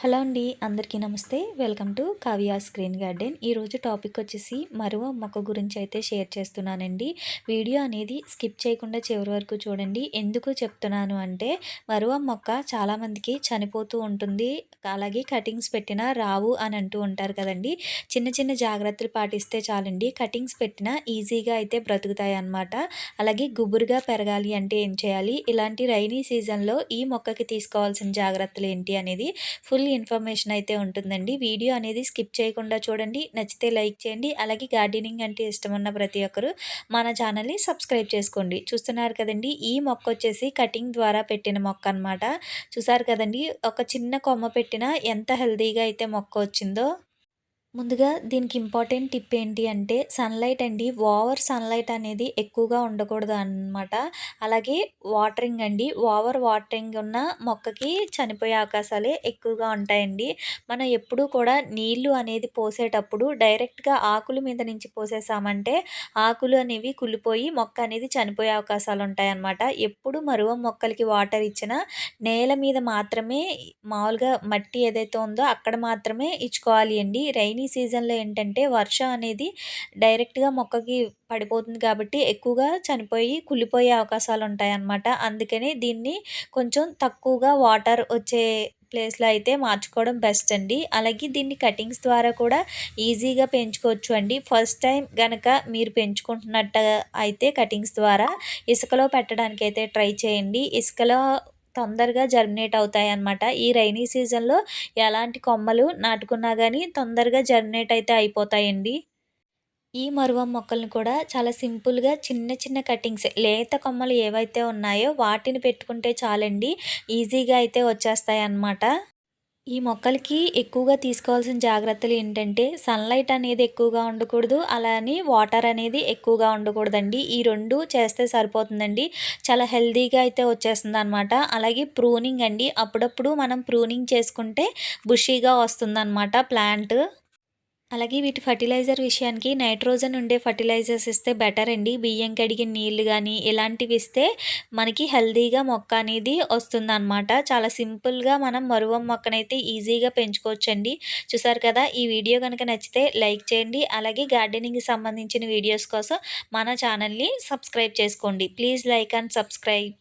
Hello అండి అందరికీ నమస్తే. Welcome to Kavya screen garden. ఈరోజు టాపిక్ వచ్చేసి మరువ మొక్క గురించి అయితే షేర్ చేస్తున్నానండి. వీడియో అనేది స్కిప్ చేయకుండా చివరి వరకు చూడండి. ఎందుకు చెప్తున్నాను అంటే మరువ మొక్క చాలామందికి చనిపోతూ ఉంటుంది. అలాగే కటింగ్స్ పెట్టినా రావు అని అంటూ ఉంటారు కదండి. చిన్న చిన్న జాగ్రత్తలు పాటిస్తే చాలండి. కటింగ్స్ పెట్టినా ఈజీగా అయితే బ్రతుకుతాయి అన్నమాట. అలాగే గుబురుగా పెరగాలి అంటే ఏం చేయాలి? ఇలాంటి రైనీ సీజన్లో ఈ మొక్కకి తీసుకోవాల్సిన జాగ్రత్తలు ఏంటి అనేది ఫుల్ ఇన్ఫర్మేషన్ అయితే ఉంటుందండి. వీడియో అనేది స్కిప్ చేయకుండా చూడండి. నచ్చితే లైక్ చేయండి. అలాగే గార్డెనింగ్ అంటే ఇష్టం ఉన్న ప్రతి ఒక్కరు మన ఛానల్ని సబ్స్క్రైబ్ చేసుకోండి. చూస్తున్నారు కదండి ఈ మొక్క వచ్చేసి కటింగ్ ద్వారా పెట్టిన మొక్క అనమాట చూసారు కదండి ఒక చిన్న కొమ్మ పెట్టినా ఎంత హెల్తీగా అయితే మొక్క వచ్చిందో. ముందుగా దీనికి ఇంపార్టెంట్ టిప్ ఏంటి అంటే సన్లైట్ అండి. ఓవర్ సన్లైట్ అనేది ఎక్కువగా ఉండకూడదు అనమాట అలాగే వాటరింగ్ అండి. ఓవర్ వాటరింగ్ ఉన్న మొక్కకి చనిపోయే అవకాశాలే ఎక్కువగా ఉంటాయండి. మనం ఎప్పుడూ కూడా నీళ్ళు అనేది పోసేటప్పుడు డైరెక్ట్గా ఆకుల మీద నుంచి పోసేసామంటే ఆకులు అనేవి కులిపోయి మొక్క అనేది చనిపోయే అవకాశాలు ఉంటాయన్నమాట. ఎప్పుడు మరువ మొక్కలకి వాటర్ ఇచ్చినా నేల మీద మాత్రమే మామూలుగా మట్టి ఏదైతే ఉందో అక్కడ మాత్రమే ఇచ్చుకోవాలి అండి. రైనీ సీజన్లో ఏంటంటే వర్షం అనేది డైరెక్ట్గా మొక్కకి పడిపోతుంది కాబట్టి ఎక్కువగా చనిపోయి కుళ్ళిపోయే అవకాశాలు ఉంటాయన్నమాట అందుకని దీన్ని కొంచెం తక్కువగా వాటర్ వచ్చే ప్లేస్లో అయితే మార్చుకోవడం బెస్ట్ అండి. అలాగే దీన్ని కటింగ్స్ ద్వారా కూడా ఈజీగా పెంచుకోవచ్చు అండి. ఫస్ట్ టైం కనుక మీరు పెంచుకుంటున్నట్టు అయితే కటింగ్స్ ద్వారా ఇసుకలో పెట్టడానికి అయితే ట్రై చేయండి. ఇసుకలో తొందరగా జర్మినేట్ అవుతాయి అన్నమాట ఈ రైనీ సీజన్లో ఎలాంటి కొమ్మలు నాటుకున్నా కానీ తొందరగా జర్మినేట్ అయితే అయిపోతాయండి. ఈ మరువం మొక్కలను కూడా చాలా సింపుల్గా చిన్న చిన్న కటింగ్స్ లేత కొమ్మలు ఏవైతే ఉన్నాయో వాటిని పెట్టుకుంటే చాలండి ఈజీగా అయితే వచ్చేస్తాయి అన్నమాట ఈ మొక్కలకి ఎక్కువగా తీసుకోవాల్సిన జాగ్రత్తలు ఏంటంటే సన్లైట్ అనేది ఎక్కువగా ఉండకూడదు అలానే వాటర్ అనేది ఎక్కువగా ఉండకూడదండి. ఈ రెండు చేస్తే సరిపోతుందండి. చాలా హెల్దీగా అయితే వచ్చేస్తుంది అనమాట అలాగే ప్రూనింగ్ అండి. అప్పుడప్పుడు మనం ప్రూనింగ్ చేసుకుంటే బుషీగా వస్తుందన్నమాట ప్లాంట్ అలాగే వీటి ఫర్టిలైజర్ విషయానికి నైట్రోజన్ ఉండే ఫర్టిలైజర్స్ ఇస్తే బెటర్ అండి. బియ్యం కడిగిన నీళ్ళు కానీ ఇలాంటివి ఇస్తే మనకి హెల్దీగా మొక్క అనేది వస్తుందన్నమాట. చాలా సింపుల్గా మనం మరువం మొక్కనైతే ఈజీగా పెంచుకోవచ్చండి. చూసారు కదా ఈ వీడియో కనుక నచ్చితే లైక్ చేయండి. అలాగే గార్డెనింగ్కి సంబంధించిన వీడియోస్ కోసం మన ఛానల్ని సబ్స్క్రైబ్ చేసుకోండి. Please like and subscribe.